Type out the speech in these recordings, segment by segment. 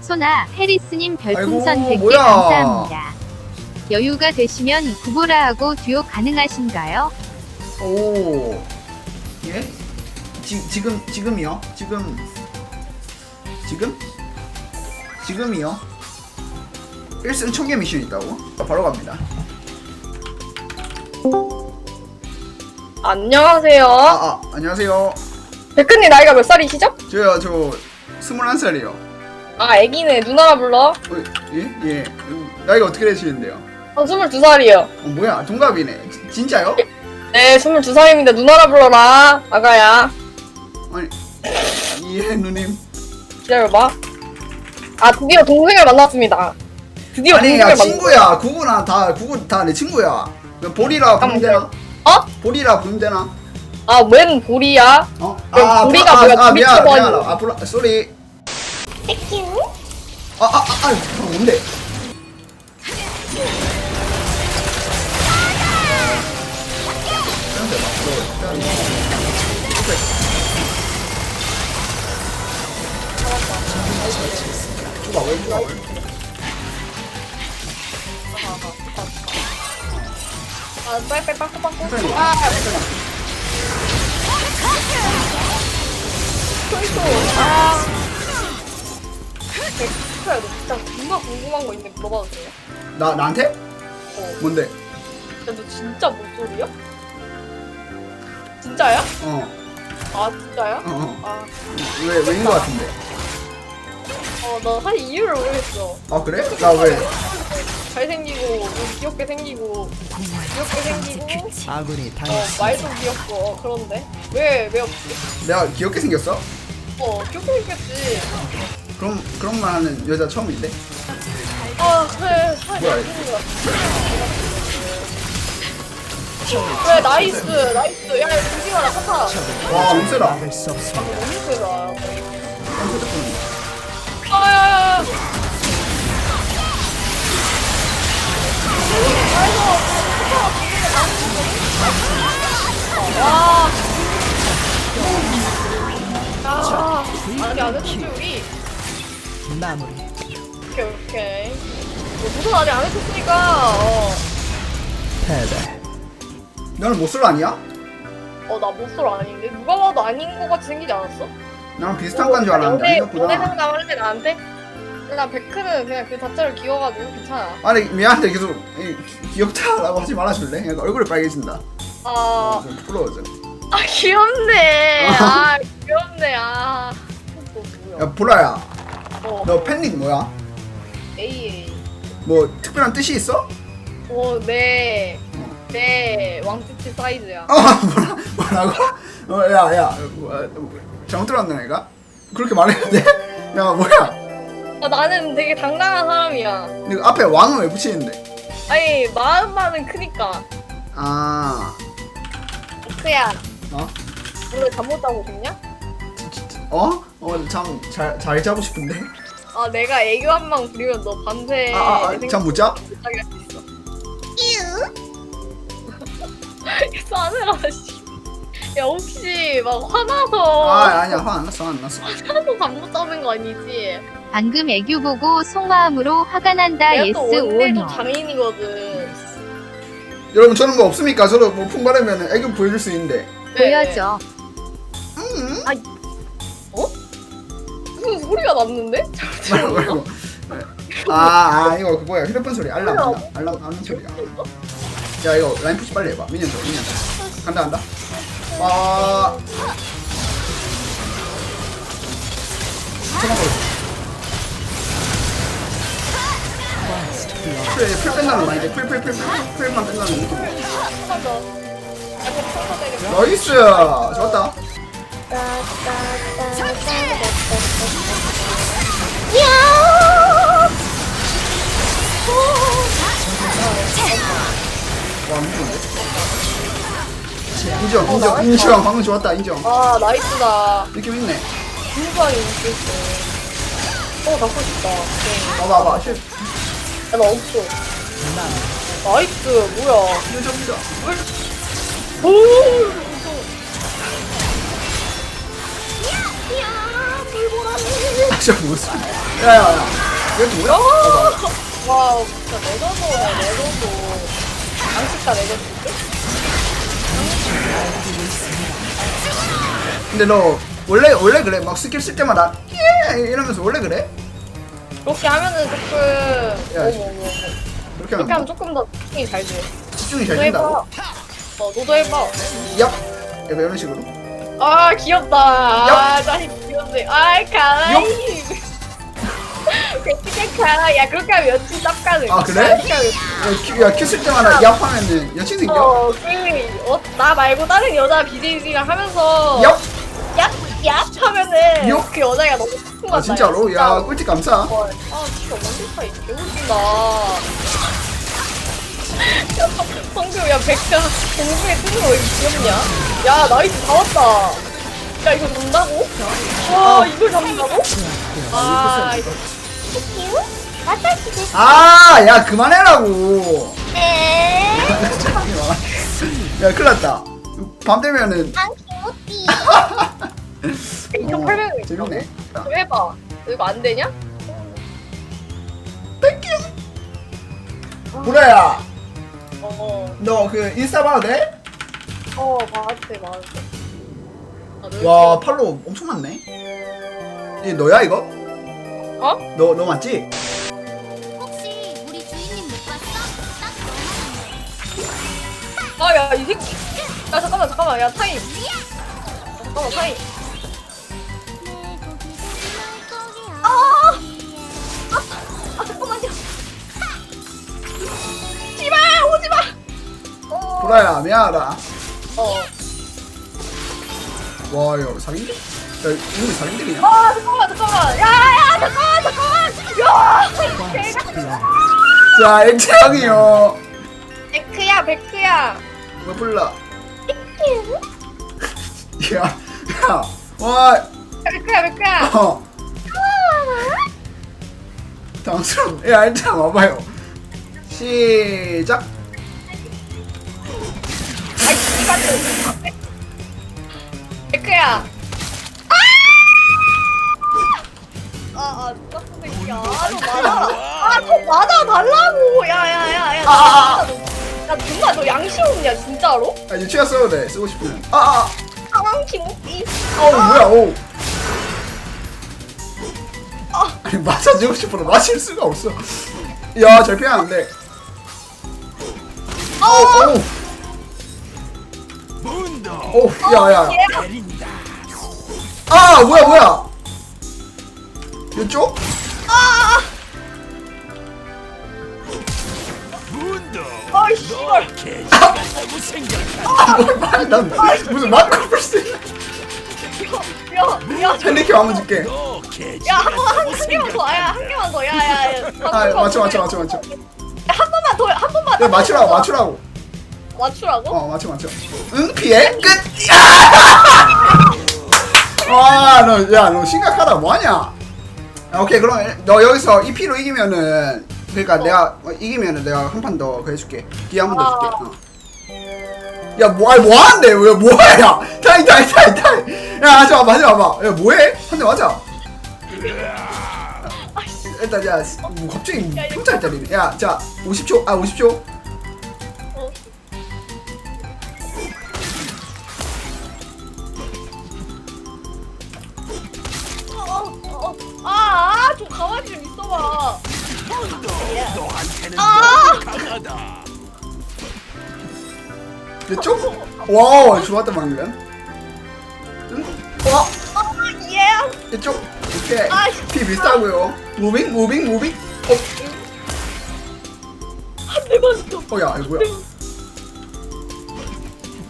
소나 해리스님 별풍선 아이고, 100개 뭐야. 감사합니다. 여유가 되시면 구보라하고 듀오 가능하신가요? 오. 예? 지, 지금 지금이요? 지금 지금? 지금이요? 1승 1000개 미션 있다고? 바로 갑니다. 안녕하세요. 아, 아 안녕하세요. 백근님 나이가 몇 살이시죠? 저요 저 21살이요. 아, 애기네. 누나라 불러. 어, 예? 예. 음, 나이가 어떻게 되시는데요? 저 22살이요. 어, 뭐야 동갑이네. 지- 진짜요? 네, 22살입니다. 누나라 불러라. 아가야. 아니 예 누님. 기다려봐. 아, 드디어 동생을 만났습니다. 드디어 아니 동생을 야 만났 친구야 구구나 다 구구 다 내 친구야. 그 보리라 부르면 되나? 어? 보리라 부르면 되나? 아, 웬 보리야? 어? 그럼 우리가 아, 뭐야, 아, 미안 미치고 미안. 아 불러 쏘리 아 아 아 아, 아, 아, 뭔데 죽어 왜 죽어 아, 빨빨 빠꾸 빠꾸. 천천히 아, 천천히. 소이소. 아. 백스야, 너 진짜 존나 궁금한 거 있는데 물어봐도 돼요? 나 나한테 어. 뭔데 야, 너 진짜 목소리야? 진짜야? 아, 진짜야? 어어왜 아, 왜인 거 같은데 어, 나 사실 이유를 모르겠어. 아 그래 나 왜 잘생기고, 좀 귀엽게 생기고, 귀엽게 생기고, 아군이 어. 말도 귀엽고, 어, 그런데? 왜, 왜 없지? 내가 귀엽게 생겼어 어, 귀엽게 생겼지. 그럼 그런 말 하는 여자 처음인데 아, 그래. 뭐야, 잘생긴 것 같아. 그래, 나이스, 나이스. 야, 마라, 카타. 와 없습니다. 너무 세다. 아야야야. 와. 아, 아직 안 했지 우리. 마무리. 오케이 오케이. 뭐 무슨 아직 안 했었으니까. 어, 패배. 너는 모쏠 아니야? 어나 못쏠 아닌데 누가 봐도 아닌 것 같이 생기지 않았어? 나랑 비슷한 건 줄 알았는데 연애 연애 상담할래 나한테? 난 베크는 그냥 그 자체로 귀여워가지고 괜찮아. 아니 미안한데 계속 이, 귀- 귀엽다라고 하지 말아줄래? 약간 얼굴이 빨개진다 아, 좀 부러워져 아 귀엽네. 아 귀엽네. 아. 또 뭐야? 야 보라야 어. 너 팬닉 뭐야? AA. 뭐 특별한 뜻이 있어? 어, 네. 네, 왕찌치 사이즈야. 어 뭐라, 뭐라고? 어 야야 잘못 들었나 내가? 그렇게 말해야 돼? 야 뭐야 아, 나는 되게 당당한 사람이야. 이거 앞에 왕은 왜 붙이는데? 아니, 마음만은 크니까. 아 크야, 어? 오늘 잠 못 자고 있냐? 어? 어참잘 잘 자고 싶은데 아, 내가 애교 한 방 부리면 너 밤새 아아잠 못 자? 못 자게 할수 있어. 싸늘하 씨. 야, 혹시 막 화나서 아 아니야 화 안 났어 화 안 났어 화나서 잠못 자는 거 아니지? 방금 애교 보고 속마음으로 화가 난다 내가 예스 또 원래도 오너. 장인이거든. 여러분 저는 뭐 없습니까? 저도 뭐 풍바르면 애교 보여줄 수 있는데 보여줘. 무슨 소리가 났는데? 말고 말고. 아, 아 이거 그거야. 휴대폰 소리. 알람 알람 알람 알람 소리야 야 이거 라인 푸시 빨리 해봐. 미니언 줘 미니언 줘 간다 간다. 아 풀, 풀 뺀다는 거 아니지? 풀, 풀, 풀, 풀, 풀만 뺀다는 느낌 맞아. 약간 청소되게 나이스! 좋았다 와 무서운데? 인정 인정 인정 방금 좋았다 인정 아 나이스다. 느낌 있네 굉장히 있겠어. 어 갖고 싶다. 네. 봐봐 봐봐 쉣 야나 없어. 나이스 뭐야? 인정 인정 오. 진짜 무슨 야야야. 이것도 뭐야? 어, 봐. 와 진짜 레전드네 레전드. 양식가 레전드 근데 너 원래 원래 그래. 막 스킬 쓸 때마다 예! 이러면서 원래 그래? 그렇게 하면은 조금 야, 어머 어머 어머 그렇게 그렇게 하면 하면 조금 더 집중이 잘 돼. 집중이 잘 너도 된다고? 어 너도 해봐. 얍! 약간 이런 식으로 아 귀엽다 아 자식 귀엽네 아 어떻게 가라 야 그렇게 하면 여친 쌉 가능 아, 그래? 하면 야, 큐, 야, 큐쓸 때마다 얍 하면은 여친 생겨? 어, 그, 어, 나 말고 다른 여자 BJ들이랑 하면서 얍! 얍! 얍! 하면은 얍! 그 여자가 너무 슬픈 아 진짜로? 야 꿀팁 감사 어, 아 진짜 원딜파 이 개웃긴다 야 방금 야 백자 공중에 뜨는 거왜 귀엽냐? 야 나이스 다 왔다. 야 이거 잡는다고? 와 이걸 잡는다고? 아 이거 아야 그만해라고. 에 야 큰일 났다. 밤 되면은. 이거 어, 팔면 재밌네. 좀 해봐. 이거 안 되냐? 보라야 어, 너 그 인스타 봐도 돼? 어, 맞았대, 맞았대. 아, 너 와 팔로우 엄청 많네 이 너야 이거? 어? 너, 너 맞지? 혹시 우리 주인님 못 봤어? 딱 너만 아, 야, 이 새끼. 야, 잠깐만, 잠깐만. 야, 타임. 야, 잠깐만, 타임. 아! 아, 보라야 미안하다 어. 와 이거 사귄들? 야 이거 사귄들이냐? 아, 잠깐만, 잠깐만. 야, 야, 잠깐만, 잠깐만. 야! 개가. 자 액체형이요 베크야, 베크야. 뭐 불러 야야와 베크야, 베크야. 어. 당스러워 야 일단 와봐요 시작 베크야. 아! 아, 아, 새끼야. 아, 너 맞아. 아, 너 맞아 달라고. 야, 야, 야, 야. 아, 아, 아. 야, 정말 너 양심 없냐, 진짜로? 아 유치가 써도 돼 쓰고 싶으면 아아 상황 키모띠. 어우 뭐야 오 아니 맞아주고 싶어도 맞을 수가 없어 야잘 피하는데 어우 어우 야야 얘아 뭐야 뭐야 이쪽? 아이, 씨발. 뭘 말이 난 무슨 마크를 쓰 야, 야, 저, 헬리캡 한번 줄게 야, 한 번, 한, 한 개만 더. 야, 한 개만 더. 야, 야, 야. 아 맞춰 맞춰 맞춰 맞춰 야, 한 번만 더, 한 번만 더. 야 맞추라고 맞추라고 맞추라고? 어 맞춰 맞춰. 응? 피해? 끝! 와너야너 심각하다. 뭐하냐? 아, 오케이 그럼 너 여기서 이 피로 이기면은 그러니까 내가 어, 이기면은 내가 한 판 더 해줄게. 기회 한 번 더 줄게. 어. 야 뭐, 아니 뭐 하는데? 왜 뭐야 타이 타이 타이 타이. 야 하지마 맞아 봐봐 야 뭐해? 한 대 맞아. 일단 야 뭐, 갑자기 혼자 때리네. 야 자 50초? 아 50초 이쪽? 와 좋았다 방금 응? 와 아, 예. 이쪽 오케이 아, 피 비슷하고요 무빙 무빙 무빙 한 대만 더. 어야 이거 뭐야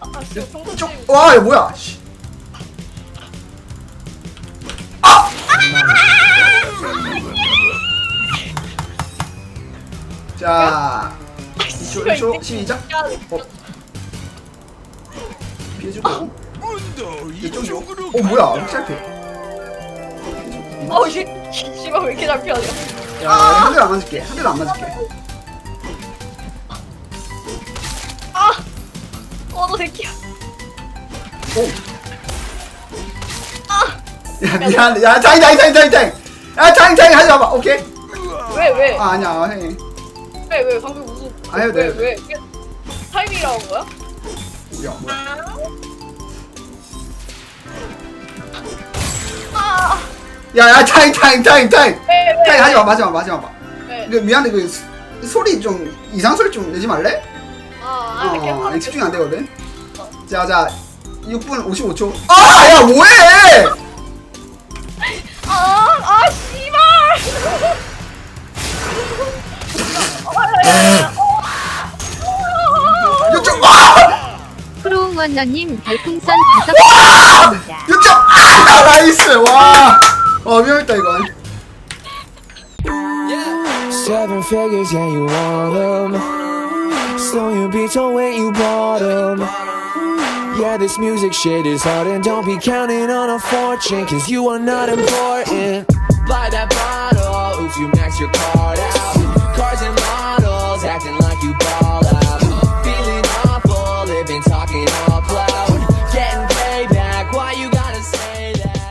아, 아, 진짜 평소 이쪽 와 이거 뭐야 씨. 아! 자 이쪽 이쪽 시작 어. 피해주고 이쪽이요 어 뭐야 이렇게 잘 피해 어, 씨, 씨발 왜 이렇게 잘 피하냐? 야 한 대도 안 맞을게 한 대도 안 맞을게 아, 어, 너 새끼야. 오. 야 미안 야 타이 타이 타이 타이 타이 타임 타임 하지 마봐 오케이 왜 왜? 아 아니야 해왜 왜? 방금 무슨? 아, 해도 왜 돼. 왜? 타이밍이라고 한 거야? 야 뭐야 아, 야야 타임 타임 타임 타임 왜 왜? 타임 하지 마 마지막 마지막 봐 왜? 그 미안해 그 소- 소리 좀 이상 소리 좀 내지 말래? 아, 아, 이렇게 어, 하면 집중이 안 되거든. 자, 자, 6분 55초. 아, 야, 뭐해? 원너님 별풍선 다섯 개입니다. 6점! 아! 나이스! 와! 와, 위험했다, 이거. Seven figures, yeah, you want 'em. So you beat your weight, you bought 'em. Yeah, this music shit is hard, and don't be counting on a fortune, cause you are not important. Buy that bottle if you max your card out. Cars and models acting like